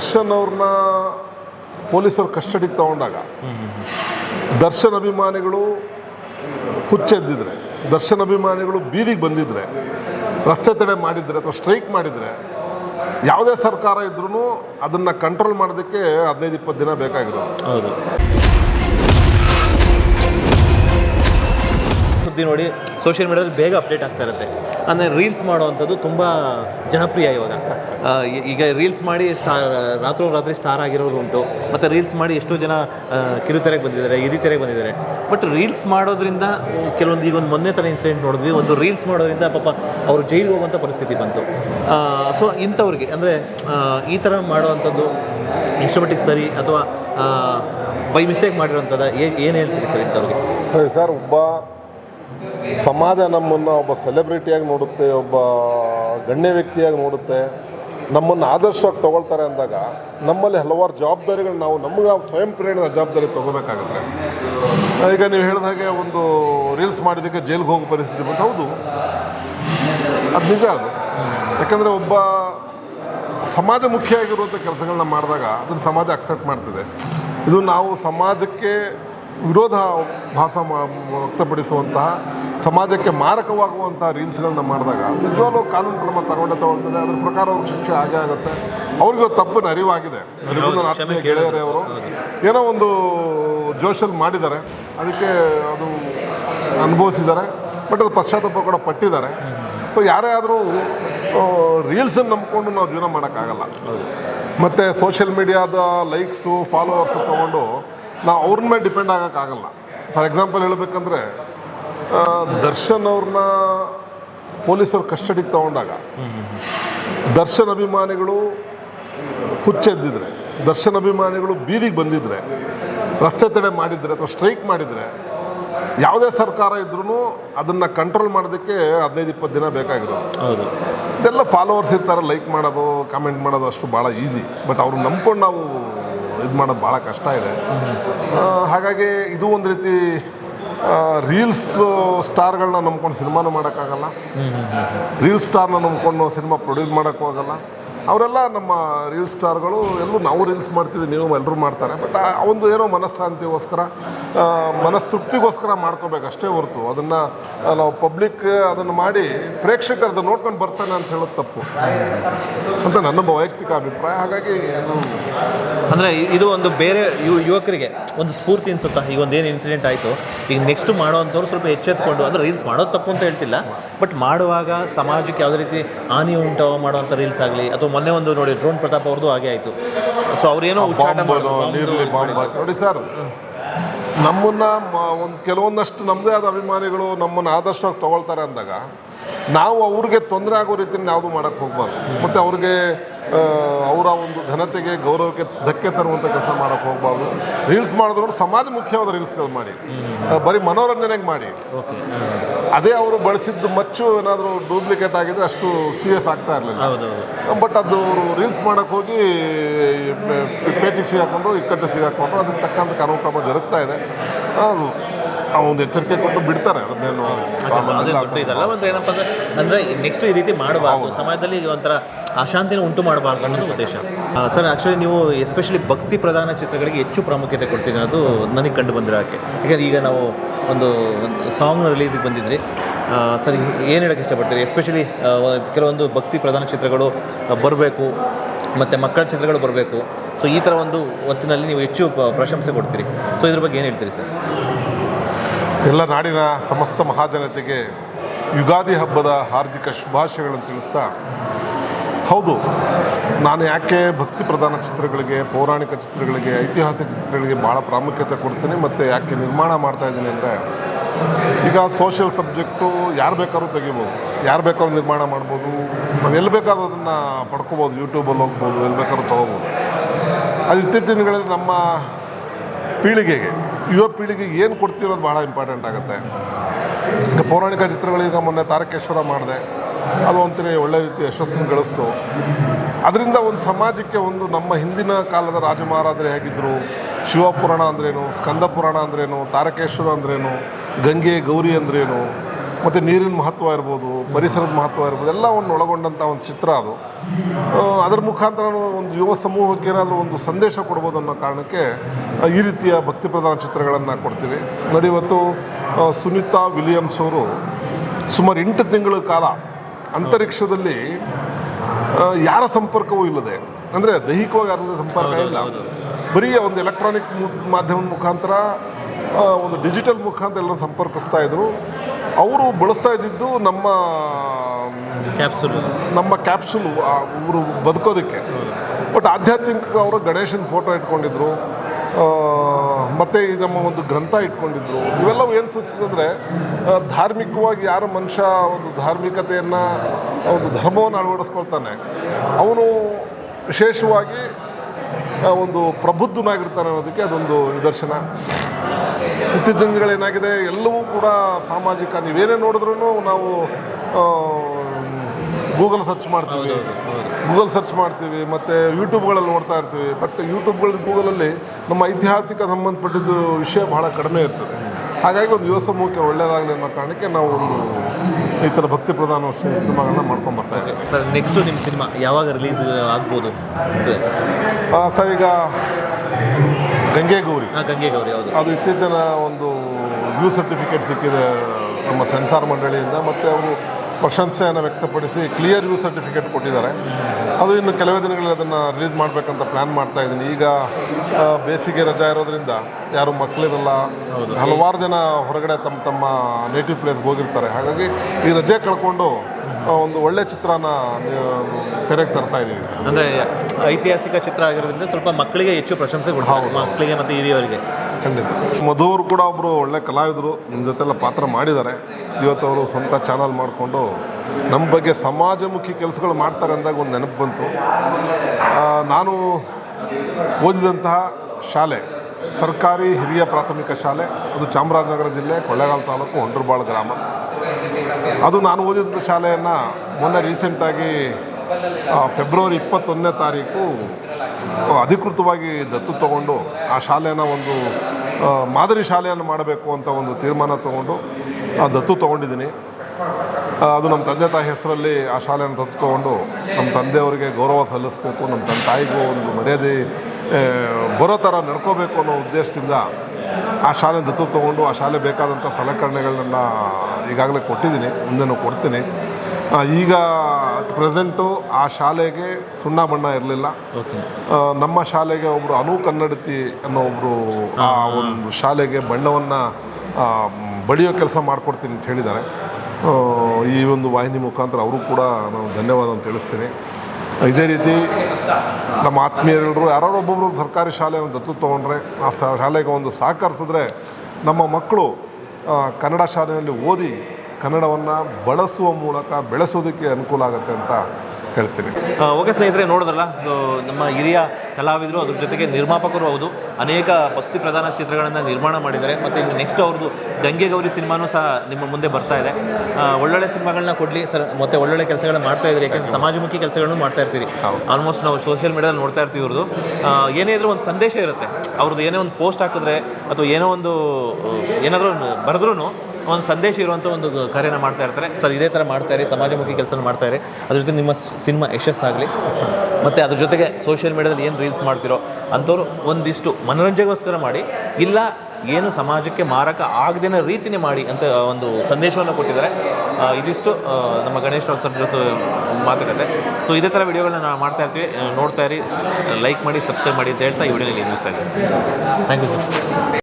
ದರ್ಶನ್ ಅವ್ರನ್ನ ಪೊಲೀಸರು ಕಸ್ಟಡಿಗೆ ತಗೊಂಡಾಗ ದರ್ಶನ್ ಅಭಿಮಾನಿಗಳು ಹುಚ್ಚೆದ್ದಿದ್ರೆ, ದರ್ಶನ್ ಅಭಿಮಾನಿಗಳು ಬೀದಿಗೆ ಬಂದಿದ್ರೆ, ರಸ್ತೆ ತಡೆ ಮಾಡಿದರೆ ಅಥವಾ ಸ್ಟ್ರೈಕ್ ಮಾಡಿದರೆ ಯಾವುದೇ ಸರ್ಕಾರ ಇದ್ರೂ ಅದನ್ನು ಕಂಟ್ರೋಲ್ ಮಾಡೋದಕ್ಕೆ ಹದಿನೈದು, ಇಪ್ಪತ್ತು ದಿನ ಬೇಕಾಗಿರೋದು. ಸುದ್ದಿ ನೋಡಿ ಸೋಷಿಯಲ್ ಮೀಡಿಯಾದಲ್ಲಿ ಬೇಗ ಅಪ್ಡೇಟ್ ಆಗ್ತಾ ಇರುತ್ತೆ. ಅಂದರೆ ರೀಲ್ಸ್ ಮಾಡುವಂಥದ್ದು ತುಂಬ ಜನಪ್ರಿಯ ಇವಾಗ. ಈಗ ರೀಲ್ಸ್ ಮಾಡಿ ಸ್ಟಾರ್ ರಾತ್ರೋರಾತ್ರಿ ಸ್ಟಾರ್ ಆಗಿರೋರು ಉಂಟು. ಮತ್ತು ರೀಲ್ಸ್ ಮಾಡಿ ಎಷ್ಟೋ ಜನ ಕಿರುತೆರೆಗೆ ಬಂದಿದ್ದಾರೆ, ಹಿರಿತೆರೆಗೆ ಬಂದಿದ್ದಾರೆ. ಬಟ್ ರೀಲ್ಸ್ ಮಾಡೋದ್ರಿಂದ, ಕೆಲವೊಂದು ಈಗ ಒಂದು ಮೊನ್ನೆ ಥರ ಇನ್ಸಿಡೆಂಟ್ ನೋಡಿದ್ವಿ. ಒಂದು ರೀಲ್ಸ್ ಮಾಡೋದ್ರಿಂದ ಪಾಪ ಅವರು ಜೈಲಿಗೆ ಹೋಗುವಂಥ ಪರಿಸ್ಥಿತಿ ಬಂತು. ಸೊ ಇಂಥವ್ರಿಗೆ, ಅಂದರೆ ಈ ಥರ ಮಾಡುವಂಥದ್ದು ಎಷ್ಟು ಸರಿ ಅಥವಾ ಬೈ ಮಿಸ್ಟೇಕ್ ಮಾಡಿರೋಂಥದ್ದು ಏನು ಹೇಳ್ತೀರಿ ಸರ್ ಇಂಥವ್ರಿಗೆ? ಸರಿ, ಸರ್, ಒಬ್ಬ ಸಮಾಜ ನಮ್ಮನ್ನು ಒಬ್ಬ ಸೆಲೆಬ್ರಿಟಿಯಾಗಿ ನೋಡುತ್ತೆ, ಒಬ್ಬ ಗಣ್ಯ ವ್ಯಕ್ತಿಯಾಗಿ ನೋಡುತ್ತೆ. ನಮ್ಮನ್ನು ಆದರ್ಶವಾಗಿ ತಗೊಳ್ತಾರೆ ಅಂದಾಗ ನಮ್ಮಲ್ಲಿ ಹಲವಾರು ಜವಾಬ್ದಾರಿಗಳು ನಾವು ನಮಗೆ ಸ್ವಯಂ ಪ್ರೇರಣದ ಜವಾಬ್ದಾರಿ ತಗೋಬೇಕಾಗುತ್ತೆ. ಈಗ ನೀವು ಹೇಳಿದ ಹಾಗೆ ಒಂದು ರೀಲ್ಸ್ ಮಾಡಿದ್ದಕ್ಕೆ ಜೈಲಿಗೆ ಹೋಗೋ ಪರಿಸ್ಥಿತಿ ಬಂತು. ಹೌದು. ಅದು ನಿಜ ಅದು. ಯಾಕಂದರೆ ಒಬ್ಬ ಸಮಾಜ ಮುಖ್ಯ ಆಗಿರುವಂಥ ಕೆಲಸಗಳನ್ನ ಮಾಡಿದಾಗ ಅದನ್ನು ಸಮಾಜ ಅಕ್ಸೆಪ್ಟ್ ಮಾಡ್ತಿದೆ. ಇದು ನಾವು ಸಮಾಜಕ್ಕೆ ವಿರೋಧ ಭಾಸ ಮಾ- ವ್ಯಕ್ತಪಡಿಸುವಂತಹ ಸಮಾಜಕ್ಕೆ ಮಾರಕವಾಗುವಂತಹ ರೀಲ್ಸ್ಗಳನ್ನ ಮಾಡಿದಾಗ ನಿಜವಾಗ್ಲೂ ಕಾನೂನು ಕ್ರಮ ತಗೊಂಡೇ ತಗೊಳ್ತದೆ. ಅದ್ರ ಪ್ರಕಾರ ಅವ್ರಿಗೆ ಶಿಕ್ಷೆ ಆಗೇ ಆಗುತ್ತೆ. ಅವ್ರಿಗೆ ತಪ್ಪಿನ ಅರಿವಾಗಿದೆ. ಆತ್ಮೀಯ ಗೆಳೆಯರೇ ಅವರು. ಏನೋ ಒಂದು ಜೋಶಲ್ಲಿ ಮಾಡಿದ್ದಾರೆ. ಅದಕ್ಕೆ ಅದು ಅನುಭವಿಸಿದ್ದಾರೆ. ಬಟ್ ಅದು ಪಶ್ಚಾತ್ತಾಪ ಕೂಡ ಪಟ್ಟಿದ್ದಾರೆ. ಸೊ ಯಾರೇ ಆದರೂ ರೀಲ್ಸನ್ನು ನಂಬಿಕೊಂಡು ನಾವು ಜೀವನ ಮಾಡೋಕ್ಕಾಗಲ್ಲ. ಮತ್ತು ಸೋಷಿಯಲ್ ಮೀಡಿಯಾದ ಲೈಕ್ಸು ಫಾಲೋವರ್ಸು ತೊಗೊಂಡು ನಾವು ಅವ್ರನ್ನ ಮೇಲೆ ಡಿಪೆಂಡ್ ಆಗೋಕ್ಕಾಗಲ್ಲ ಫಾರ್ ಎಕ್ಸಾಂಪಲ್ ಹೇಳಬೇಕಂದ್ರೆ ದರ್ಶನ್ ಅವ್ರನ್ನ ಪೊಲೀಸರು ಕಸ್ಟಡಿಗೆ ತಗೊಂಡಾಗ ದರ್ಶನ್ ಅಭಿಮಾನಿಗಳು ಹುಚ್ಚೆದ್ದಿದ್ರೆ ದರ್ಶನ್ ಅಭಿಮಾನಿಗಳು ಬೀದಿಗೆ ಬಂದಿದ್ರೆ ರಸ್ತೆ ತಡೆ ಮಾಡಿದರೆ ಅಥವಾ ಸ್ಟ್ರೈಕ್ ಮಾಡಿದರೆ ಯಾವುದೇ ಸರ್ಕಾರ ಇದ್ರೂ ಅದನ್ನು ಕಂಟ್ರೋಲ್ ಮಾಡೋದಕ್ಕೆ ಹದಿನೈದು ಇಪ್ಪತ್ತು ದಿನ ಬೇಕಾಗಿರೋದು. ಇದೆಲ್ಲ ಫಾಲೋವರ್ಸ್ ಇರ್ತಾರೆ ಲೈಕ್ ಮಾಡೋದು ಕಾಮೆಂಟ್ ಮಾಡೋದು ಅಷ್ಟು ಭಾಳ ಈಸಿ ಬಟ್ ಅವ್ರು ನಂಬ್ಕೊಂಡು ನಾವು ಇದು ಮಾಡೋದು ಭಾಳ ಕಷ್ಟ ಇದೆ. ಹಾಗಾಗಿ ಇದು ಒಂದು ರೀತಿ ರೀಲ್ಸ್ ಸ್ಟಾರ್ಗಳನ್ನ ನಂಬ್ಕೊಂಡು ಸಿನಿಮಾನು ಮಾಡೋಕ್ಕಾಗಲ್ಲ. ರೀಲ್ ಸ್ಟಾರ್ನ ನಂಬ್ಕೊಂಡು ಸಿನಿಮಾ ಪ್ರೊಡ್ಯೂಸ್ ಮಾಡೋಕ್ಕೂ ಆಗಲ್ಲ. ಅವರೆಲ್ಲ ನಮ್ಮ ರೀಲ್ ಸ್ಟಾರ್ಗಳು ಎಲ್ಲರೂ ನಾವು ರೀಲ್ಸ್ ಮಾಡ್ತೀವಿ, ನೀವು ಎಲ್ಲರೂ ಮಾಡ್ತಾರೆ. ಬಟ್ ಆ, ಒಂದು ಏನೋ ಮನಃಶಾಂತಿಗೋಸ್ಕರ ಮನಸ್ತೃಪ್ತಿಗೋಸ್ಕರ ಮಾಡ್ಕೋಬೇಕು, ಅಷ್ಟೇ ಹೊರತು. ಅದನ್ನು ನಾವು ಪಬ್ಲಿಕ್ ಅದನ್ನು ಮಾಡಿ ಪ್ರೇಕ್ಷಕರದ್ದು ನೋಡ್ಕೊಂಡು ಬರ್ತಾನೆ ಅಂತ ಹೇಳೋದು ತಪ್ಪು. ಅಂತ ನನ್ನ ವೈಯಕ್ತಿಕ ಅಭಿಪ್ರಾಯ. ಹಾಗಾಗಿ ಅದು ಅಂದರೆ ಇದು ಒಂದು ಬೇರೆ ಯುವಕರಿಗೆ ಒಂದು ಸ್ಫೂರ್ತಿ ಅನ್ಸುತ್ತಾ? ಈಗ ಒಂದು ಏನು ಇನ್ಸಿಡೆಂಟ್ ಆಯಿತು, ಈಗ ನೆಕ್ಸ್ಟ್ ಮಾಡೋವಂಥವ್ರು ಸ್ವಲ್ಪ ಎಚ್ಚೆತ್ಕೊಂಡು ಅಂದರೆ ರೀಲ್ಸ್ ಮಾಡೋದು ತಪ್ಪು ಅಂತ ಹೇಳ್ತಿಲ್ಲ. ಬಟ್ ಮಾಡುವಾಗ ಸಮಾಜಕ್ಕೆ ಯಾವುದೇ ರೀತಿ ಹಾನಿ ಉಂಟು ಮಾಡುವಂಥ ರೀಲ್ಸ್ ಆಗಲಿ, ಅಥವಾ ಮೊನ್ನೆ ಒಂದು ನೋಡಿ ಡ್ರೋನ್ ಪ್ರತಾಪ್ ಅವ್ರದ್ದು ಹಾಗೆ ಆಯಿತು ಸೊ ಅವ್ರೇನೋ ಉಚ್ಚಾಟ ಬಾಂಬ್ ಮಾಡೋದು, ಬಾಂಬ್ದು ನೀರ್ಲಿ ಇದು ಬಾಂಬ್ ಮಾಡಿದ್ದು. ಹಾಕಿ. ನೋಡಿ ಸರ್ ನಮ್ಮನ್ನ ಒಂದು ಕೆಲವೊಂದಷ್ಟು ನಮ್ಮದೇ ಆದ ಅಭಿಮಾನಿಗಳು ನಮ್ಮನ್ನು ಆದರ್ಶವಾಗಿ ತಗೊಳ್ತಾರೆ ಅಂದಾಗ ನಾವು ಅವ್ರಿಗೆ ತೊಂದರೆ ಆಗೋ ರೀತಿಯಲ್ಲಿ ಯಾವುದು ಮಾಡೋಕ್ಕೆ ಹೋಗ್ಬಾರ್ದು. ಮತ್ತು ಅವ್ರಿಗೆ ಅವರ ಒಂದು ಘನತೆಗೆ ಗೌರವಕ್ಕೆ ಧಕ್ಕೆ ತರುವಂಥ ಕೆಲಸ ಮಾಡೋಕ್ಕೆ ಹೋಗ್ಬಾರ್ದು. ರೀಲ್ಸ್ ಮಾಡಿದ್ರು ಸಮಾಜ ಮುಖ್ಯವಾದ ರೀಲ್ಸ್ಗಳು ಮಾಡಿ. ಬರೀ ಮನೋರಂಜನೆಗೆ ಮಾಡಿ. ಓಕೆ. ಅದೇ ಅವರು ಬಳಸಿದ್ದು ಮಚ್ಚು ಏನಾದರೂ ಡೂಪ್ಲಿಕೇಟ್ ಆಗಿದ್ರೆ ಅಷ್ಟು ಸೀರಿಯಸ್ ಆಗ್ತಾ ಇರಲಿಲ್ಲ. ಬಟ್ ಅದು ಅವರು ರೀಲ್ಸ್ ಮಾಡೋಕ್ಕೆ ಹೋಗಿ ಪೇಚಿಗೆ ಸಿಗಾಕೊಂಡು ಇಕ್ಕಟ್ಟು ಸಿಗಾಕೊಂಡು ಅದಕ್ಕೆ ತಕ್ಕಂಥ ಕಾನೂನು ಕ್ರಮ ಜರುಗ್ತಾ ಇದೆ. ಒಂದು ಎಚ್ಚರಿಕೆ ಕೊಟ್ಟು ಬಿಡ್ತಾರೆ ಅದನ್ನೇನು problem ಅದೇ ದೊಡ್ಡ ಇದಲ್ಲ ಒಂದು ಏನಪ್ಪ ಅಂದ್ರೆ ಅಂದರೆ ನೆಕ್ಸ್ಟ್ ಈ ರೀತಿ ಮಾಡಬಾರ್ದು. ಸಮಾಜದಲ್ಲಿ ಒಂಥರ ಅಶಾಂತಿನ ಉಂಟು ಮಾಡಬಾರ್ದು ಅನ್ನೋದು ಉದ್ದೇಶ. ಸರ್ ಆ್ಯಕ್ಚುಲಿ ನೀವು ಎಸ್ಪೆಷಲಿ ಭಕ್ತಿ ಪ್ರಧಾನ ಚಿತ್ರಗಳಿಗೆ ಹೆಚ್ಚು ಪ್ರಾಮುಖ್ಯತೆ ಕೊಡ್ತೀರಿ ಅನ್ನೋದು ನನಗೆ ಕಂಡು ಬಂದಿರೋ ಯಾಕೆ ಯಾಕಂದ್ರೆ ಈಗ ನಾವು ಒಂದು ಸಾಂಗ್ನ ರಿಲೀಸಿಗೆ ಬಂದಿದ್ರಿ. ಸರ್ ಏನು ಹೇಳೋಕ್ಕೆ ಇಷ್ಟಪಡ್ತೀರಿ? ಎಸ್ಪೆಷಲಿ ಕೆಲವೊಂದು ಭಕ್ತಿ ಪ್ರಧಾನ ಚಿತ್ರಗಳು ಬರಬೇಕು ಮತ್ತು ಮಕ್ಕಳ ಚಿತ್ರಗಳು ಬರಬೇಕು. ಸೊ ಈ ಥರ ಒಂದು ಹೊತ್ತಿನಲ್ಲಿ ನೀವು ಹೆಚ್ಚು ಪ್ರಶಂಸೆ ಕೊಡ್ತೀರಿ. ಸೊ ಇದ್ರ ಬಗ್ಗೆ ಏನು ಹೇಳ್ತೀರಿ ಸರ್? ಎಲ್ಲ ನಾಡಿನ ಸಮಸ್ತ ಮಹಾಜನತೆಗೆ ಯುಗಾದಿ ಹಬ್ಬದ ಹಾರ್ದಿಕ ಶುಭಾಶಯಗಳನ್ನು ತಿಳಿಸ್ತಾ, ಹೌದು, ನಾನು ಯಾಕೆ ಭಕ್ತಿ ಪ್ರಧಾನ ಚಿತ್ರಗಳಿಗೆ, ಪೌರಾಣಿಕ ಚಿತ್ರಗಳಿಗೆ, ಐತಿಹಾಸಿಕ ಚಿತ್ರಗಳಿಗೆ ಭಾಳ ಪ್ರಾಮುಖ್ಯತೆ ಕೊಡ್ತೀನಿ ಮತ್ತು ಯಾಕೆ ನಿರ್ಮಾಣ ಮಾಡ್ತಾ ಇದ್ದೀನಿ ಅಂದರೆ, ಈಗ ಸೋಷಿಯಲ್ ಸಬ್ಜೆಕ್ಟು ಯಾರು ಬೇಕಾದ್ರೂ ತೆಗಿಬೋದು, ಯಾರು ಬೇಕಾದ್ರೂ ನಿರ್ಮಾಣ ಮಾಡ್ಬೋದು, ನಾವು ಎಲ್ಲಿ ಬೇಕಾದ್ರೂ ಅದನ್ನು ಪಡ್ಕೋಬೋದು ಯೂಟ್ಯೂಬಲ್ಲಿ ಹೋಗ್ಬೋದು, ಎಲ್ಲಿ ಬೇಕಾದ್ರೂ ತೊಗೋಬೋದು. ಅದು ಇತ್ತೀಚಿನ ದಿನಗಳಲ್ಲಿ ನಮ್ಮ ಪೀಳಿಗೆಗೆ, ಯುವ ಪೀಳಿಗೆಗೆ ಏನು ಕೊಡ್ತಿರೋದು ಭಾಳ ಇಂಪಾರ್ಟೆಂಟ್ ಆಗುತ್ತೆ. ಈಗ ಪೌರಾಣಿಕ ಚಿತ್ರಗಳು ಈಗ ಮೊನ್ನೆ ತಾರಕೇಶ್ವರ ಮಾಡಿದೆ, ಅದು ಒಂಥರ ಒಳ್ಳೆ ರೀತಿ ಯಶಸ್ಸನ್ನು ಗಳಿಸ್ತು. ಅದರಿಂದ ಒಂದು ಸಮಾಜಕ್ಕೆ ಒಂದು ನಮ್ಮ ಹಿಂದಿನ ಕಾಲದ ರಾಜಮಹಾರಾಜರು ಹೇಗಿದ್ದರು ಶಿವಪುರಾಣ ಅಂದ್ರೇನು ಸ್ಕಂದ ಪುರಾಣ ಅಂದ್ರೇನು, ತಾರಕೇಶ್ವರ ಅಂದ್ರೇನು, ಗಂಗೆ ಗೌರಿ ಅಂದ್ರೇನು ಮತ್ತು ನೀರಿನ ಮಹತ್ವ ಇರ್ಬೋದು ಪರಿಸರದ ಮಹತ್ವ ಇರ್ಬೋದು ಎಲ್ಲವನ್ನು ಒಳಗೊಂಡಂಥ ಒಂದು ಚಿತ್ರ ಅದು. ಅದರ ಮುಖಾಂತರ ಒಂದು ಯುವ ಸಮೂಹಕ್ಕೆ ಏನಾದರೂ ಒಂದು ಸಂದೇಶ ಕೊಡ್ಬೋದು ಅನ್ನೋ ಕಾರಣಕ್ಕೆ ಈ ರೀತಿಯ ಭಕ್ತಿ ಪ್ರಧಾನ ಚಿತ್ರಗಳನ್ನು ಕೊಡ್ತೀವಿ. ನೋಡಿ ಇವತ್ತು ಸುನೀತಾ ವಿಲಿಯಮ್ಸ್ ಅವರು ಸುಮಾರು ಎಂಟು ತಿಂಗಳ ಕಾಲ ಅಂತರಿಕ್ಷದಲ್ಲಿ ಯಾರ ಸಂಪರ್ಕವೂ ಇಲ್ಲದೆ ಅಂದರೆ ದೈಹಿಕವಾಗಿ ಯಾರ ಸಂಪರ್ಕ ಇಲ್ಲ. ಬರೀ ಒಂದು ಎಲೆಕ್ಟ್ರಾನಿಕ್ ಮಾಧ್ಯಮದ ಮುಖಾಂತರ ಒಂದು ಡಿಜಿಟಲ್ ಮುಖಾಂತರ ಎಲ್ಲರೂ ಸಂಪರ್ಕಿಸ್ತಾ ಇದ್ರು. ಅವರು ಬಳಸ್ತಾ ಇದ್ದಿದ್ದು ನಮ್ಮ ಕ್ಯಾಪ್ಸುಲ್ ನಮ್ಮ ಕ್ಯಾಪ್ಸುಲು ಅವರು ಬದುಕೋದಕ್ಕೆ. ಬಟ್ ಆಧ್ಯಾತ್ಮಿಕ ಅವರು ಗಣೇಶನ ಫೋಟೋ ಇಟ್ಕೊಂಡಿದ್ರು ಮತ್ತು ಈ ನಮ್ಮ ಒಂದು ಗ್ರಂಥ ಇಟ್ಕೊಂಡಿದ್ರು. ಇವೆಲ್ಲವೂ ಏನು ಸೂಚಿಸಿದ್ರೆ ಧಾರ್ಮಿಕವಾಗಿ ಯಾರ ಮನುಷ್ಯ ಒಂದು ಧಾರ್ಮಿಕತೆಯನ್ನು ಒಂದು ಧರ್ಮವನ್ನು ಅಳವಡಿಸ್ಕೊಳ್ತಾನೆ ಅವನು ವಿಶೇಷವಾಗಿ ಒಂದು ಪ್ರಬುದ್ಧನಾಗಿರ್ತಾನೆ ಅನ್ನೋದಕ್ಕೆ ಅದೊಂದು ನಿದರ್ಶನ. ಇತ್ತೀಚಿನ ದಿನಗಳೇನಾಗಿದೆ ಎಲ್ಲವೂ ಕೂಡ ಸಾಮಾಜಿಕ. ನೀವೇನೇ ನೋಡಿದ್ರೂ ನಾವು ಗೂಗಲ್ ಸರ್ಚ್ ಮಾಡ್ತೀವಿ. ಗೂಗಲ್ ಸರ್ಚ್ ಮಾಡ್ತೀವಿ ಮತ್ತು ಯೂಟ್ಯೂಬ್ಗಳಲ್ಲಿ ನೋಡ್ತಾ ಇರ್ತೀವಿ. ಬಟ್ ಯೂಟ್ಯೂಬ್ಗಳು ಗೂಗಲಲ್ಲಿ ನಮ್ಮ ಐತಿಹಾಸಿಕ ಸಂಬಂಧಪಟ್ಟಿದ್ದು ವಿಷಯ ಬಹಳ ಕಡಿಮೆ ಇರ್ತದೆ. ಹಾಗಾಗಿ ಒಂದು ಯುವ ಸಮೂಹಕ್ಕೆ ಒಳ್ಳೆಯದಾಗಲಿ ಅನ್ನೋ ಕಾರಣಕ್ಕೆ ನಾವು ಒಂದು ಈ ಥರ ಭಕ್ತಿ ಪ್ರಧಾನ ಸಿನಿಮಾಗಳನ್ನ ಮಾಡ್ಕೊಂಡು ಬರ್ತಾ ಇದ್ದೀವಿ. ಸರ್ ನೆಕ್ಸ್ಟು ನಿಮ್ಮ ಸಿನಿಮಾ ಯಾವಾಗ ರಿಲೀಸ್ ಆಗ್ಬೋದು? ಸರ್ ಈಗ ಗಂಗೆ ಗೌರಿ ಗಂಗೆ ಗೌರಿ ಹೌದು. ಅದು ಇತ್ತೀಚಿನ ಒಂದು ವ್ಯೂ ಸರ್ಟಿಫಿಕೇಟ್ ಸಿಕ್ಕಿದೆ ನಮ್ಮ ಸೆನ್ಸಾರ್ ಮಂಡಳಿಯಿಂದ ಮತ್ತು ಅವರು ಪ್ರಶಂಸೆಯನ್ನು ವ್ಯಕ್ತಪಡಿಸಿ ಕ್ಲಿಯರ್ ಯೂ ಸರ್ಟಿಫಿಕೇಟ್ ಕೊಟ್ಟಿದ್ದಾರೆ. ಅದು ಇನ್ನು ಕೆಲವೇ ದಿನಗಳಲ್ಲಿ ಅದನ್ನು ರಿಲೀಸ್ ಮಾಡಬೇಕಂತ ಪ್ಲ್ಯಾನ್ ಮಾಡ್ತಾ ಇದ್ದೀನಿ. ಈಗ ಬೇಸಿಗೆ ರಜಾ ಇರೋದ್ರಿಂದ ಯಾರು ಮಕ್ಕಳಿರಲ್ಲ ಹಲವಾರು ಜನ ಹೊರಗಡೆ ತಮ್ಮ ತಮ್ಮ ನೇಟಿವ್ ಪ್ಲೇಸ್ಗೆ ಹೋಗಿರ್ತಾರೆ. ಹಾಗಾಗಿ ಈ ರಜೆ ಕಳ್ಕೊಂಡು ಒಂದು ಒಳ್ಳೆ ಚಿತ್ರನ ತೆರೆಗೆ ತರ್ತಾ ಇದ್ದೀವಿ ಸರ್. ಅಂದರೆ ಐತಿಹಾಸಿಕ ಚಿತ್ರ ಆಗಿರೋದ್ರಿಂದ ಸ್ವಲ್ಪ ಮಕ್ಕಳಿಗೆ ಹೆಚ್ಚು ಪ್ರಶಂಸೆ ಕೊಡ್ತಾರೆ ಮಕ್ಕಳಿಗೆ ಮತ್ತು ಹಿರಿಯವರಿಗೆ. ಖಂಡಿತ. ಮಧುವರು ಕೂಡ ಒಬ್ಬರು ಒಳ್ಳೆ ಕಲಾವಿದರು ನಿಮ್ಮ ಜೊತೆಲ್ಲ ಪಾತ್ರ ಮಾಡಿದ್ದಾರೆ. ಇವತ್ತು ಅವರು ಸ್ವಂತ ಚಾನಲ್ ಮಾಡಿಕೊಂಡು ನಮ್ಮ ಬಗ್ಗೆ ಸಮಾಜಮುಖಿ ಕೆಲಸಗಳು ಮಾಡ್ತಾರೆ ಅಂದಾಗ ಒಂದು ನೆನಪು ಬಂತು. ನಾನು ಓದಿದಂತಹ ಶಾಲೆ ಸರ್ಕಾರಿ ಹಿರಿಯ ಪ್ರಾಥಮಿಕ ಶಾಲೆ ಅದು ಚಾಮರಾಜನಗರ ಜಿಲ್ಲೆ ಕೊಳ್ಳೇಗಾಲ ತಾಲೂಕು ಹೊಂಡ್ರಬಾಳು ಗ್ರಾಮ. ಅದು ನಾನು ಓದಿದ್ದ ಶಾಲೆಯನ್ನು ಮೊನ್ನೆ ರೀಸೆಂಟಾಗಿ ಫೆಬ್ರವರಿ ಇಪ್ಪತ್ತೊಂದನೇ ತಾರೀಕು ಅಧಿಕೃತವಾಗಿ ದತ್ತು ತಗೊಂಡು, ಆ ಶಾಲೆಯನ್ನು ಒಂದು ಮಾದರಿ ಶಾಲೆಯನ್ನು ಮಾಡಬೇಕು ಅಂತ ಒಂದು ತೀರ್ಮಾನ ತಗೊಂಡು, ಆ, ದತ್ತು ತಗೊಂಡಿದ್ದೀನಿ. ಅದು ನಮ್ಮ ತಂದೆ ತಾಯಿ ಹೆಸರಲ್ಲಿ ಆ ಶಾಲೆಯನ್ನು ದತ್ತು ತಗೊಂಡು, ನಮ್ಮ ತಂದೆಯವರಿಗೆ ಗೌರವ ಸಲ್ಲಿಸಬೇಕು, ನಮ್ಮ ತಂದೆ ತಾಯಿಗೂ ಒಂದು ಮರ್ಯಾದೆ ಬರೋ ಥರ ನಡ್ಕೋಬೇಕು ಅನ್ನೋ ಉದ್ದೇಶದಿಂದ ಆ ಶಾಲೆ ದತ್ತು ತೊಗೊಂಡು ಆ ಶಾಲೆ ಬೇಕಾದಂಥ ಸಲಕರಣೆಗಳನ್ನೆಲ್ಲ ಈಗಾಗಲೇ ಕೊಟ್ಟಿದ್ದೀನಿ ಮುಂದೆನೂ ಕೊಡ್ತೀನಿ. ಈಗ ಪ್ರೆಸೆಂಟು ಆ ಶಾಲೆಗೆ ಸುಣ್ಣ ಬಣ್ಣ ಇರಲಿಲ್ಲ. ನಮ್ಮ ಶಾಲೆಗೆ ಒಬ್ಬರು ಅನು ಕನ್ನಡತಿ ಅನ್ನೋ ಒಬ್ಬರು ಆ ಒಂದು ಶಾಲೆಗೆ ಬಣ್ಣವನ್ನು ಬಳಿಯೋ ಕೆಲಸ ಮಾಡಿಕೊಡ್ತೀನಿ ಅಂತ ಹೇಳಿದ್ದಾರೆ. ಈ ಒಂದು ವಾಹಿನಿ ಮುಖಾಂತರ ಅವರು ಕೂಡ ನಾನು ಧನ್ಯವಾದ ಅಂತ ತಿಳಿಸ್ತೀನಿ. ಇದೇ ರೀತಿ ನಮ್ಮ ಆತ್ಮೀಯರೆಲ್ಲರೂ ಯಾರೋ ಒಬ್ಬೊಬ್ಬರು ಸರ್ಕಾರಿ ಶಾಲೆಯನ್ನು ದತ್ತು ತೊಗೊಂಡ್ರೆ, ಆ ಶಾಲೆಗೆ ಒಂದು ಸಹಕರಿಸಿದ್ರೆ ನಮ್ಮ ಮಕ್ಕಳು ಕನ್ನಡ ಶಾಲೆಯಲ್ಲಿ ಓದಿ ಕನ್ನಡವನ್ನು ಬಳಸುವ ಮೂಲಕ ಬೆಳೆಸೋದಕ್ಕೆ ಅನುಕೂಲ ಆಗುತ್ತೆ ಅಂತ ಹೇಳ್ತೀನಿ. ಓಕೆ ಸ್ನೇಹಿತರೆ ನೋಡಿದ್ರಲ್ಲ? ಸೊ ನಮ್ಮ ಹಿರಿಯ ಕಲಾವಿದರು ಅದ್ರ ಜೊತೆಗೆ ನಿರ್ಮಾಪಕರು ಹೌದು. ಅನೇಕ ಭಕ್ತಿ ಪ್ರಧಾನ ಚಿತ್ರಗಳನ್ನು ನಿರ್ಮಾಣ ಮಾಡಿದ್ದಾರೆ. ಮತ್ತು ಇನ್ನು ನೆಕ್ಸ್ಟ್ ಅವ್ರದ್ದು ಗಂಗೆ ಗೌರಿ ಸಿನಿಮಾನೂ ಸಹ ನಿಮ್ಮ ಮುಂದೆ ಬರ್ತಾ ಇದೆ. ಒಳ್ಳೊಳ್ಳೆ ಸಿನಿಮಾಗಳನ್ನ ಕೊಡಲಿ ಸರ್. ಮತ್ತು ಒಳ್ಳೊಳ್ಳೆ ಕೆಲಸಗಳನ್ನ ಮಾಡ್ತಾ ಇದ್ದಾರೆ ಯಾಕೆಂದ್ರೆ ಸಮಾಜಮುಖಿ ಕೆಲಸಗಳನ್ನು ಮಾಡ್ತಾ ಇರ್ತೀರಿ. ಆಲ್ಮೋಸ್ಟ್ ನಾವು ಸೋಷಿಯಲ್ ಮೀಡಿಯಾದಲ್ಲಿ ನೋಡ್ತಾ ಇರ್ತೀವಿ ಇವ್ರದ್ದು. ಏನೇ ಇದ್ರೂ ಒಂದು ಸಂದೇಶ ಇರುತ್ತೆ. ಅವ್ರದ್ದು ಏನೇ ಒಂದು ಪೋಸ್ಟ್ ಹಾಕಿದ್ರೆ ಅಥವಾ ಏನೋ ಒಂದು ಏನಾದರೂ ಬರೆದ್ರೂ ಒಂದು ಸಂದೇಶ ಇರುವಂಥ ಒಂದು ಕಾರ್ಯನ ಮಾಡ್ತಾ ಇರ್ತಾರೆ. ಸರ್, ಇದೇ ಥರ ಇರಿ, ಸಮಾಜಮುಖಿ ಕೆಲಸ ಇರಿ. ಅದ್ರ ಜೊತೆ ನಿಮ್ಮ ಸಿನಿಮಾ ಯಶಸ್ಸಾಗಲಿ ಮತ್ತು ಅದ್ರ ಜೊತೆಗೆ ಸೋಷಿಯಲ್ ಮೀಡಿಯಾದಲ್ಲಿ ಏನು ರೀಲ್ಸ್ ಮಾಡ್ತಿರೋ ಅಂಥವ್ರು ಒಂದಿಷ್ಟು ಮನೋರಂಜನೆಗೋಸ್ಕರ ಮಾಡಿ, ಇಲ್ಲ ಏನು ಸಮಾಜಕ್ಕೆ ಮಾರಕ ಆಗದಿನ ರೀತಿನೇ ಮಾಡಿ ಅಂತ ಒಂದು ಸಂದೇಶವನ್ನು ಕೊಟ್ಟಿದ್ದಾರೆ. ಇದಿಷ್ಟು ನಮ್ಮ ಗಣೇಶ್ ಸರ್ ಜೊತೆ ಮಾತುಕತೆ. ಸೊ ಇದೇ ಥರ ವಿಡಿಯೋಗಳನ್ನ ನಾವು ಮಾಡ್ತಾ ಇರ್ತೀವಿ. ನೋಡ್ತಾ ಇರಿ, ಲೈಕ್ ಮಾಡಿ, ಸಬ್ಸ್ಕ್ರೈಬ್ ಮಾಡಿ ಅಂತ ಹೇಳ್ತಾ ಈ ವಿಡಿಯೋನಲ್ಲಿ ನಿಲ್ಲಿಸ್ತಾ ಇದ್ದೀನಿ. Thank you sir